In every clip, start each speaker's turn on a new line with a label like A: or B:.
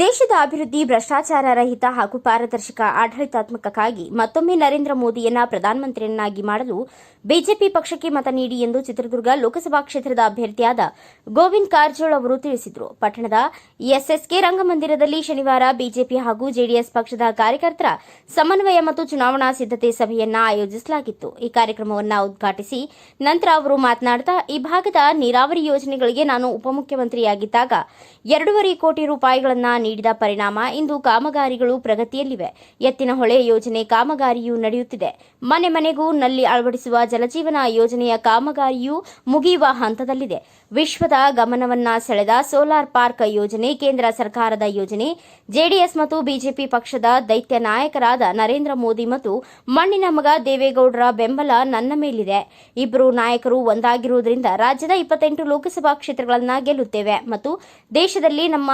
A: ದೇಶದ ಅಭಿವೃದ್ಧಿ, ಭ್ರಷ್ಟಾಚಾರ ರಹಿತ ಹಾಗೂ ಪಾರದರ್ಶಕ ಆಡಳಿತಾತ್ಮಕಕ್ಕಾಗಿ ಮತ್ತೊಮ್ಮೆ ನರೇಂದ್ರ ಮೋದಿಯನ್ನ ಪ್ರಧಾನಮಂತ್ರಿಯನ್ನಾಗಿ ಮಾಡಲು ಬಿಜೆಪಿ ಪಕ್ಷಕ್ಕೆ ಮತ ನೀಡಿ ಎಂದು ಚಿತ್ರದುರ್ಗ ಲೋಕಸಭಾ ಕ್ಷೇತ್ರದ ಅಭ್ಯರ್ಥಿಯಾದ ಗೋವಿಂದ್ ಕಾರಜೋಳ್ ಅವರು ತಿಳಿಸಿದರು. ಪಟ್ಟಣದ ಎಸ್ಎಸ್ಕೆ ರಂಗಮಂದಿರದಲ್ಲಿ ಶನಿವಾರ ಬಿಜೆಪಿ ಹಾಗೂ ಜೆಡಿಎಸ್ ಪಕ್ಷದ ಕಾರ್ಯಕರ್ತರ ಸಮನ್ವಯ ಮತ್ತು ಚುನಾವಣಾ ಸಿದ್ಧತೆ ಸಭೆಯನ್ನ ಆಯೋಜಿಸಲಾಗಿತ್ತು. ಈ ಕಾರ್ಯಕ್ರಮವನ್ನು ಉದ್ಘಾಟಿಸಿ ನಂತರ ಅವರು ಮಾತನಾಡುತ್ತಾ ಈ ಭಾಗದ ನೀರಾವರಿ ಯೋಜನೆಗಳಿಗೆ ನಾನು ಉಪಮುಖ್ಯಮಂತ್ರಿಯಾಗಿದ್ದಾಗ ಎರಡೂವರೆ ಕೋಟಿ ರೂಪಾಯಿಗಳನ್ನ ನೀಡಿದ ಪರಿಣಾಮ ಇಂದು ಕಾಮಗಾರಿಗಳು ಪ್ರಗತಿಯಲ್ಲಿವೆ. ಎತ್ತಿನಹೊಳೆ ಯೋಜನೆ ಕಾಮಗಾರಿಯೂ ನಡೆಯುತ್ತಿದೆ. ಮನೆ ಮನೆಗೂ ನಲ್ಲಿ ಅಳವಡಿಸುವ ಜಲಜೀವನ ಯೋಜನೆಯ ಕಾಮಗಾರಿಯೂ ಮುಗಿಯುವ ಹಂತದಲ್ಲಿದೆ. ವಿಶ್ವದ ಗಮನವನ್ನ ಸೆಳೆದ ಸೋಲಾರ್ ಪಾರ್ಕ್ ಯೋಜನೆ ಕೇಂದ್ರ ಸರ್ಕಾರದ ಯೋಜನೆ, ಜೆಡಿಎಸ್ ಮತ್ತು ಬಿಜೆಪಿ ಪಕ್ಷದ ದೈತ್ಯ ನಾಯಕರಾದ ನರೇಂದ್ರ ಮೋದಿ ಮತ್ತು ಮಣ್ಣಿನ ಮಗ ದೇವೇಗೌಡರ ಬೆಂಬಲ ನನ್ನ ಮೇಲಿದೆ. ಇಬ್ಬರು ನಾಯಕರು ಒಂದಾಗಿರುವುದರಿಂದ ರಾಜ್ಯದ ಇಪ್ಪತ್ತೆಂಟು ಲೋಕಸಭಾ ಕ್ಷೇತ್ರಗಳನ್ನು ಗೆಲ್ಲುತ್ತೇವೆ ಮತ್ತು ದೇಶದಲ್ಲಿ ನಮ್ಮ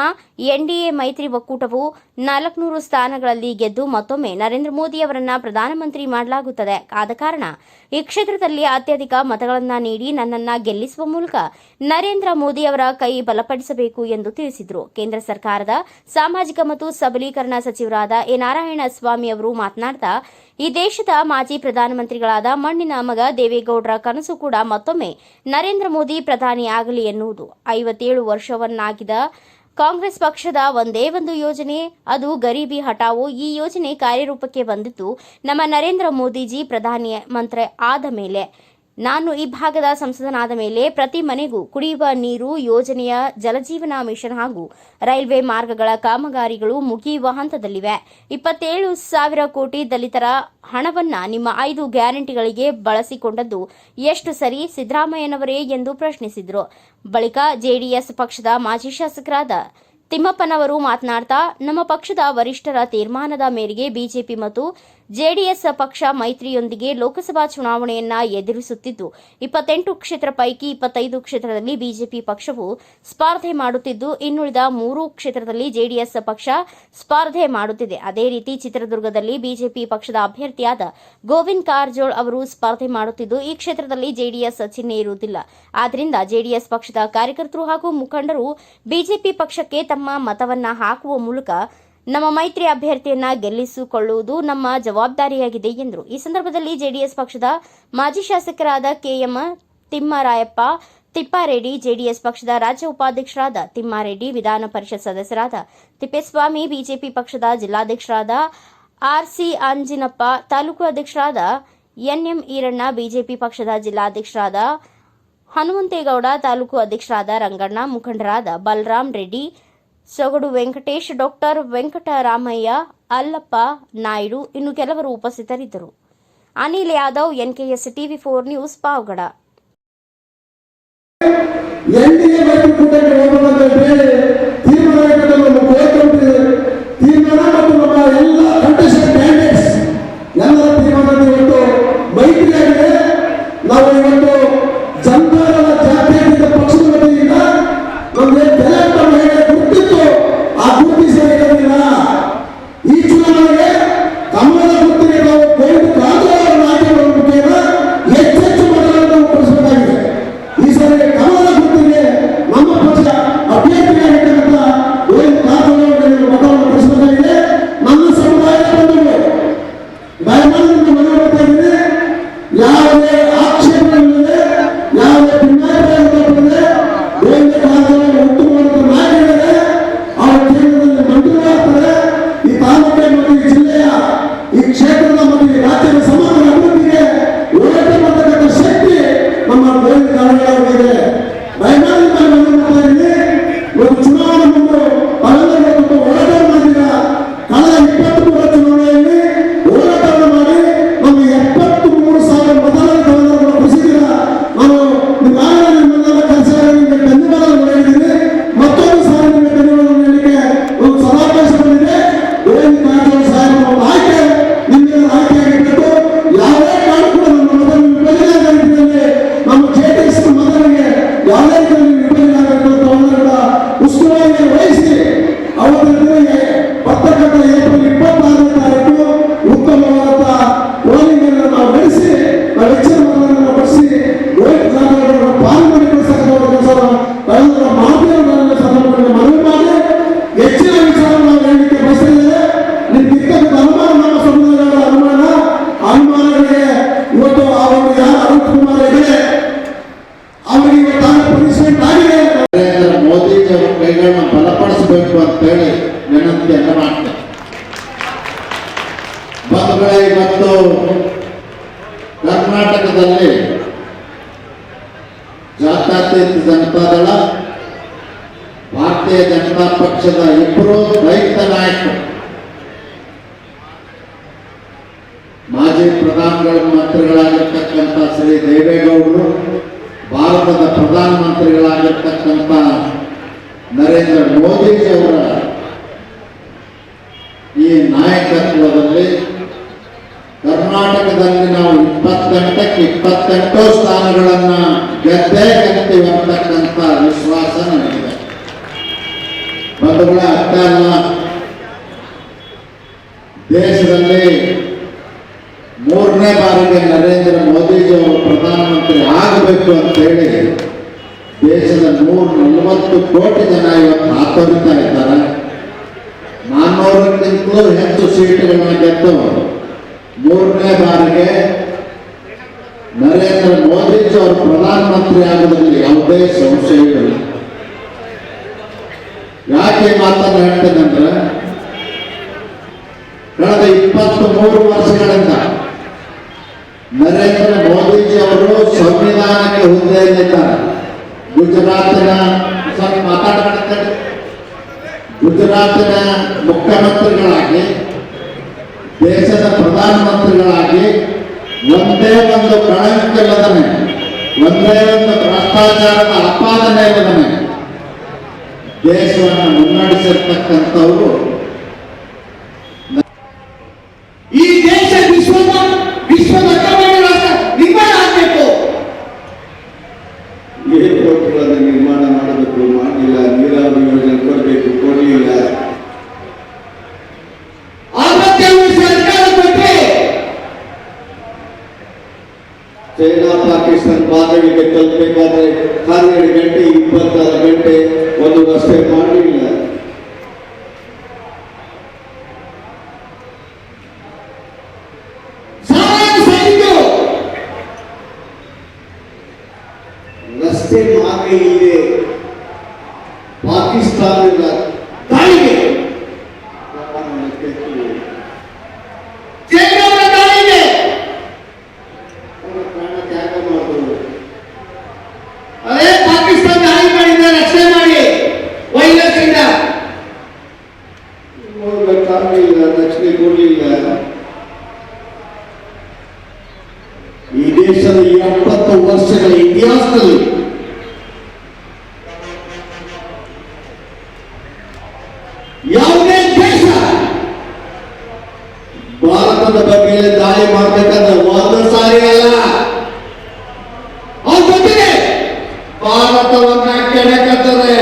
A: ಎನ್ಡಿಎ ಮೈತ್ರಿ ಒಕ್ಕೂಟವು ನಾಲ್ಕುನೂರು ಸ್ಥಾನಗಳಲ್ಲಿ ಗೆದ್ದು ಮತ್ತೊಮ್ಮೆ ನರೇಂದ್ರ ಮೋದಿ ಅವರನ್ನ ಪ್ರಧಾನಮಂತ್ರಿ ಮಾಡಲಾಗುತ್ತದೆ. ಆದ ಕಾರಣ ಈ ಕ್ಷೇತ್ರದಲ್ಲಿ ಅತ್ಯಧಿಕ ಮತಗಳನ್ನು ನೀಡಿ ನನ್ನನ್ನ ಗೆಲ್ಲಿಸುವ ಮೂಲಕ ನರೇಂದ್ರ ಮೋದಿ ಅವರ ಕೈ ಬಲಪಡಿಸಬೇಕು ಎಂದು ತಿಳಿಸಿದರು. ಕೇಂದ್ರ ಸರ್ಕಾರದ ಸಾಮಾಜಿಕ ಮತ್ತು ಸಬಲೀಕರಣ ಸಚಿವರಾದ ಎ. ನಾರಾಯಣ ಸ್ವಾಮಿ ಅವರು ಮಾತನಾಡ್ತಾ, ಈ ದೇಶದ ಮಾಜಿ ಪ್ರಧಾನಮಂತ್ರಿಗಳಾದ ಮಣ್ಣಿನ ಮಗ ದೇವೇಗೌಡರ ಕನಸು ಕೂಡ ಮತ್ತೊಮ್ಮೆ ನರೇಂದ್ರ ಮೋದಿ ಪ್ರಧಾನಿ ಆಗಲಿ ಎನ್ನುವುದು. ಐವತ್ತೇಳು ವರ್ಷವನ್ನಾಗಿದ ಕಾಂಗ್ರೆಸ್ ಪಕ್ಷದ ಒಂದೇ ಒಂದು ಯೋಜನೆ, ಅದು ಗರೀಬಿ ಹಟಾವೋ ಈ ಯೋಜನೆ ಕಾರ್ಯರೂಪಕ್ಕೆ ಬಂದಿದ್ದು ನಮ್ಮ ನರೇಂದ್ರ ಮೋದಿಜಿ ಪ್ರಧಾನಿ ಮಂತ್ರಿ ಆದ ಮೇಲೆ. ನಾನು ಈ ಭಾಗದ ಸಂಸದನಾದ ಮೇಲೆ ಪ್ರತಿ ಮನೆಗೂ ಕುಡಿಯುವ ನೀರು, ಯೋಜನೆಯ ಜಲಜೀವನ ಮಿಷನ್ ಹಾಗೂ ರೈಲ್ವೆ ಮಾರ್ಗಗಳ ಕಾಮಗಾರಿಗಳು ಮುಗಿಯುವ ಹಂತದಲ್ಲಿವೆ. ಇಪ್ಪತ್ತೇಳು ಸಾವಿರ ಕೋಟಿ ದಲಿತರ ಹಣವನ್ನ ನಿಮ್ಮ ಐದು ಗ್ಯಾರಂಟಿಗಳಿಗೆ ಬಳಸಿಕೊಂಡದ್ದು ಎಷ್ಟು ಸರಿ ಸಿದ್ದರಾಮಯ್ಯನವರೇ ಎಂದು ಪ್ರಶ್ನಿಸಿದರು. ಬಳಿಕ ಜೆಡಿಎಸ್ ಪಕ್ಷದ ಮಾಜಿ ಶಾಸಕರಾದ ತಿಮ್ಮಪ್ಪನವರು ಮಾತನಾಡ್ತಾ, ನಮ್ಮ ಪಕ್ಷದ ವರಿಷ್ಠರ ತೀರ್ಮಾನದ ಮೇರೆಗೆ ಬಿಜೆಪಿ ಮತ್ತು ಜೆಡಿಎಸ್ ಪಕ್ಷ ಮೈತ್ರಿಯೊಂದಿಗೆ ಲೋಕಸಭಾ ಚುನಾವಣೆಯನ್ನ ಎದುರಿಸುತ್ತಿದ್ದು, ಇಪ್ಪತ್ತೆಂಟು ಕ್ಷೇತ್ರ ಪೈಕಿ ಇಪ್ಪತ್ತೈದು ಕ್ಷೇತ್ರದಲ್ಲಿ ಬಿಜೆಪಿ ಪಕ್ಷವು ಸ್ಪರ್ಧೆ ಮಾಡುತ್ತಿದ್ದು, ಇನ್ನುಳಿದ ಮೂರು ಕ್ಷೇತ್ರದಲ್ಲಿ ಜೆಡಿಎಸ್ ಪಕ್ಷ ಸ್ಪರ್ಧೆ ಮಾಡುತ್ತಿದೆ. ಅದೇ ರೀತಿ ಚಿತ್ರದುರ್ಗದಲ್ಲಿ ಬಿಜೆಪಿ ಪಕ್ಷದ ಅಭ್ಯರ್ಥಿಯಾದ ಗೋವಿಂದ್ ಕಾರಜೋಳ್ ಅವರು ಸ್ಪರ್ಧೆ ಮಾಡುತ್ತಿದ್ದು, ಈ ಕ್ಷೇತ್ರದಲ್ಲಿ ಜೆಡಿಎಸ್ ಚಿಹ್ನೆ ಇರುವುದಿಲ್ಲ. ಆದ್ದರಿಂದ ಜೆಡಿಎಸ್ ಪಕ್ಷದ ಕಾರ್ಯಕರ್ತರು ಹಾಗೂ ಮುಖಂಡರು ಬಿಜೆಪಿ ಪಕ್ಷಕ್ಕೆ ತಮ್ಮ ಮತವನ್ನ ಹಾಕುವ ಮೂಲಕ ನಮ್ಮ ಮೈತ್ರಿ ಅಭ್ಯರ್ಥಿಯನ್ನ ಗೆಲ್ಲಿಸಿಕೊಳ್ಳುವುದು ನಮ್ಮ ಜವಾಬ್ದಾರಿಯಾಗಿದೆ ಎಂದರು. ಈ ಸಂದರ್ಭದಲ್ಲಿ ಜೆಡಿಎಸ್ ಪಕ್ಷದ ಮಾಜಿ ಶಾಸಕರಾದ ಕೆಎಂ ತಿಮ್ಮರಾಯಪ್ಪ, ತಿಪ್ಪಾರೆಡ್ಡಿ ಜೆಡಿಎಸ್ ಪಕ್ಷದ ರಾಜ್ಯ ಉಪಾಧ್ಯಕ್ಷರಾದ ತಿಮ್ಮಾರೆಡ್ಡಿ, ವಿಧಾನ ಪರಿಷತ್ ಸದಸ್ಯರಾದ ತಿಪ್ಪೇಸ್ವಾಮಿ, ಬಿಜೆಪಿ ಪಕ್ಷದ ಜಿಲ್ಲಾಧ್ಯಕ್ಷರಾದ ಆರ್ಸಿ ಅಂಜಿನಪ್ಪ, ತಾಲೂಕು ಅಧ್ಯಕ್ಷರಾದ ಎನ್ಎಂ ಈರಣ್ಣ, ಬಿಜೆಪಿ ಪಕ್ಷದ ಜಿಲ್ಲಾಧ್ಯಕ್ಷರಾದ ಹನುಮಂತೇಗೌಡ, ತಾಲೂಕು ಅಧ್ಯಕ್ಷರಾದ ರಂಗಣ್ಣ, ಮುಖಂಡರಾದ ಬಲರಾಮ್ ರೆಡ್ಡಿ ಸೊಗಡು ವೆಂಕಟೇಶ್, ಡಾಕ್ಟರ್ ವೆಂಕಟರಾಮಯ್ಯ, ಅಲ್ಲಪ್ಪ ನಾಯ್ಡು ಇನ್ನು ಕೆಲವರು ಉಪಸ್ಥಿತರಿದ್ದರು. Anil Yadav, NKS TV four news Pavagada.
B: ஒரு சிறு ಬಂಧುಗಳೇ ಇವತ್ತು ಕರ್ನಾಟಕದಲ್ಲಿ ಜಾತ್ಯತೀತ ಜನತಾದಳ ಭಾರತೀಯ ಜನತಾ ಪಕ್ಷದ ಇಬ್ಬರು ರೈತ ನಾಯಕರು. ಮಾಜಿ ಪ್ರಧಾನಗಳ ಮಂತ್ರಿಗಳಾಗಿರ್ತಕ್ಕಂಥ ಶ್ರೀ ದೇವೇಗೌಡರು, ಭಾರತದ ಪ್ರಧಾನಮಂತ್ರಿಗಳಾಗಿರ್ತಕ್ಕಂಥ ನರೇಂದ್ರ ಮೋದಿಜಿಯವರ ಈ ನಾಯಕತ್ವದಲ್ಲಿ ಕರ್ನಾಟಕದಲ್ಲಿ ನಾವು ಇಪ್ಪತ್ತೆಂಟಕ್ಕೆ ಇಪ್ಪತ್ತೆಂಟು ಸ್ಥಾನಗಳನ್ನ ಗೆದ್ದೇ ಗೆಲ್ತೀವಿ ಅಂತಕ್ಕಂಥ ವಿಶ್ವಾಸ ನನಗಿದೆ. ಬಂಧುಗಳ, ಅರ್ಥ ಅಲ್ಲ? ದೇಶದಲ್ಲಿ ಮೂರನೇ ಬಾರಿಗೆ ನರೇಂದ್ರ ಮೋದಿಜಿಯವರು ಪ್ರಧಾನಮಂತ್ರಿ ಆಗಬೇಕು ಅಂತೇಳಿ ದೇಶದ ನೂರ ನಲವತ್ತು ಕೋಟಿ ಜನ ಇವತ್ತು ಆತರಿತಾ ಇದ್ದಾರೆ. ನಾನ್ನೂರಕ್ಕಿಂತಲೂ ಹೆಚ್ಚು ಸೀಟುಗಳನ್ನ ಗೆದ್ದು ಮೂರನೇ ಬಾರಿಗೆ ನರೇಂದ್ರ ಮೋದಿಜಿ ಅವರು ಪ್ರಧಾನಮಂತ್ರಿ ಆಗೋದ್ರಲ್ಲಿ ಯಾವುದೇ ಸಂಶಯವಿಲ್ಲ ಯಾಕೆ ಮಾತನ್ನು ಹೇಳ್ತೇನೆ ಅಂದ್ರೆ, ಕಳೆದ ಇಪ್ಪತ್ತು ಮೂರು ವರ್ಷಗಳಿಂದ ನರೇಂದ್ರ ಮೋದಿಜಿ ಅವರು ಸಂವಿಧಾನಕ್ಕೆ ಹುದ್ದೆಯಲ್ಲಿದ್ದಾರೆ ಗುಜರಾತಿನ ಮಾತಾಡ್ತಾರೆ ಗುಜರಾತಿನ ಮುಖ್ಯಮಂತ್ರಿಗಳಾಗಿ ದೇಶದ ಪ್ರಧಾನಮಂತ್ರಿಗಳಾಗಿ ಒಂದೇ ಒಂದು ಕಳಂಕಿಲ್ಲದನೆ ಒಂದೇ ಒಂದು ಭ್ರಷ್ಟಾಚಾರದ ಆಪಾದನೆ ಇಲ್ಲದನೆ ದೇಶವನ್ನು ಮುನ್ನಡೆಸಿರ್ತಕ್ಕಂಥವರು
C: ಚೈನಾ ಪಾಕಿಸ್ತಾನ ಬಾಧವಿಗೆ ತಲುಪಬೇಕಾದ್ರೆ ಹನ್ನೆರಡು ಗಂಟೆ ಇಪ್ಪತ್ತಾರು ಗಂಟೆ ಒಂದು ರಸ್ತೆ ಮಾಡಲಿಲ್ಲ ದೇಶದ ಎಪ್ಪತ್ತು ವರ್ಷಗಳ ಇತಿಹಾಸದಲ್ಲಿ
D: ಯಾವುದೇ ದೇಶ
C: ಭಾರತದ ಬಗ್ಗೆ ದಾಳಿ ಮಾಡ್ಬೇಕಂದ್ರೆ ಒಂದು ಸಾರಿ ಅಲ್ಲ.
D: ಅವ್ರ ಜೊತೆಗೆ
C: ಭಾರತವನ್ನ ಕೆಣಕತ್ತದೆ.